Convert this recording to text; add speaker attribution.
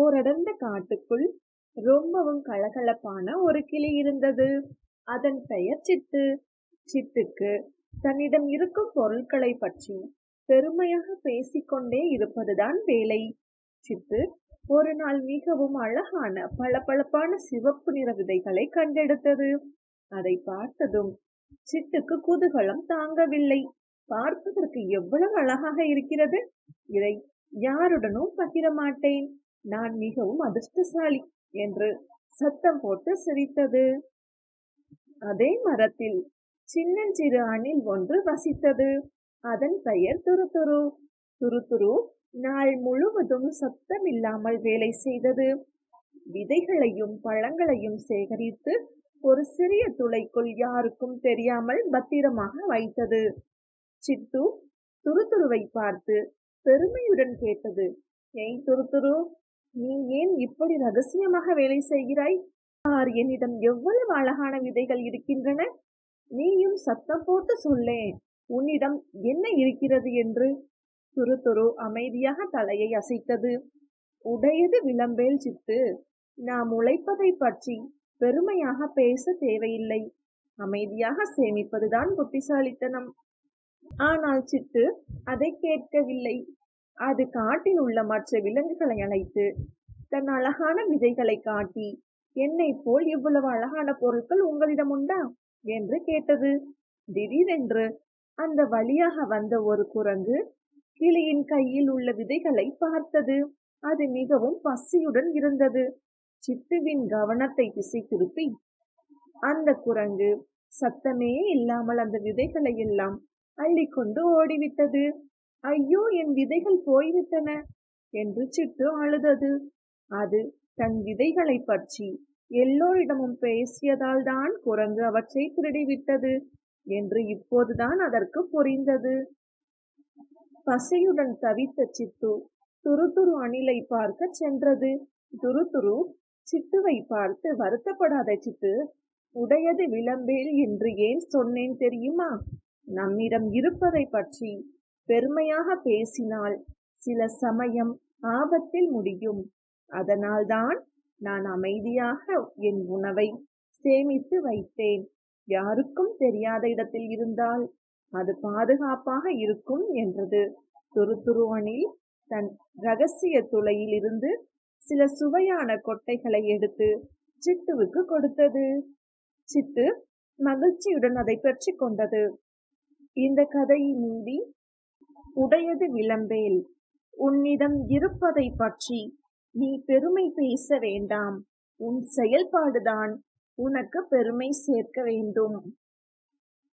Speaker 1: ஓரடர்ந்த காட்டுக்குள் ரொம்பவும் கலகலப்பான ஒரு கிளி இருந்தது. அதன் பெயர் சிட்டு சிட்டுக்கு தன்னிடம் இருக்கும் பொருட்களை பற்றி பெருமையாக பேசிக்கொண்டே இருப்பதுதான் வேலை. சிட்டு ஒரு நாள் மிகவும் அழகான பளபளப்பான சிவப்பு நிற விதைகளை கண்டெடுத்தது. அதை பார்த்ததும் சிட்டுக்கு குதூகலம் தாங்கவில்லை. பார்ப்பதற்கு எவ்வளவு அழகாக இருக்கிறது. இதை யாருடனும் பகிர மாட்டேன். நான் மிகவும் அதிர்ஷ்டசாலி என்று சத்தம் போட்டு சிரித்தது. அதே மரத்தில் சின்னஞ்சிறு அணில் ஒன்று வசித்தது. அதன் பெயர் துருதுரு. துருதுரு நாள் முழுவதும் சத்தமில்லாமல் வேலை செய்தது. விதைகளையும் பழங்களையும் சேகரித்து ஒரு சிறிய துளைக்குள் யாருக்கும் தெரியாமல் பத்திரமாக வைத்தது. சிட்டு துருதுருவை பார்த்து பெருமையுடன் கேட்டது ஏய் துருதுரு நீ ஏன் இப்படி ரகசியமாக வேலை செய்கிறாய்? பார் என்னிடம் எவ்வளவு அழகான விதைகள் இருக்கின்றன? நீயும் சத்தம் போட்டு சொல்லேன் உன்னிடம் என்ன இருக்கிறது என்று? துரு துரு அமைதியாக தலையை அசைத்தது. உடையது விளம்பேல் சித்து நாம் உழைப்பதை பற்றி பெருமையாக பேச தேவையில்லை. அமைதியாக சேமிப்பதுதான் புத்திசாலித்தனம். ஆனால் சிட்டு அதை கேட்கவில்லை. அது காட்டில் உள்ள மற்ற விலங்குகளை அழைத்து தன் அழகான விதைகளை காட்டி என்னை போல் இவ்வளவு அழகான பொருட்கள் உங்களிடம் உண்டா? என்று கேட்டது. திடீரென்று அந்த வழியாக வந்த ஒரு குரங்கு கிளியின் கையில் உள்ள விதைகளை பார்த்தது. அது மிகவும் பசியுடன் இருந்தது. சிட்டுவின் கவனத்தை திசை திருப்பி அந்த குரங்கு சத்தமே இல்லாமல் அந்த விதைகளை எல்லாம் அள்ளிக்கொண்டு ஓடிவிட்டது. ஐயோ என் விதைகள் போய்விட்டன என்று சிட்டு அழுதது. அது தன் விதைகளை பற்றி எல்லோரிடமும் பேசியதால் தான் குரங்கு அவற்றை திருடிவிட்டது என்று இப்போதுதான் அதற்கு புரிந்தது. பசையுடன் தவித்த சித்து துரு துரு அணிலை பார்க்க சென்றது. துரு துரு சிட்டுவை பார்த்து வருத்தப்படாத சிட்டு உடையது விளம்பேல் என்று ஏன் சொன்னேன் தெரியுமா? நம்மிடம் இருப்பதை பற்றி பெருமையாக பேசினால் சில சமயம் ஆபத்தில் முடியும். அதனால்தான் நான் அமைதியாக என் உணவை சேமித்து வைத்தேன். யாருக்கும் தெரியாத இடத்தில் இருந்தால் அது பாதுகாப்பாக இருக்கும் என்றது. துருதுருவனில் தன் ரகசிய துளையில் இருந்து சில சுவையான கொட்டைகளை எடுத்து சிட்டுவுக்கு கொடுத்தது. சிட்டு மகிழ்ச்சியுடன் அதை பெற்று கொண்டது. இந்த கதையின் நீதி உடையது விளம்பேல். உன்னிடம் இருப்பதை பற்றி நீ பெருமை பேச வேண்டாம். உன் செயல்பாடுதான் உனக்கு பெருமை சேர்க்க வேண்டும்.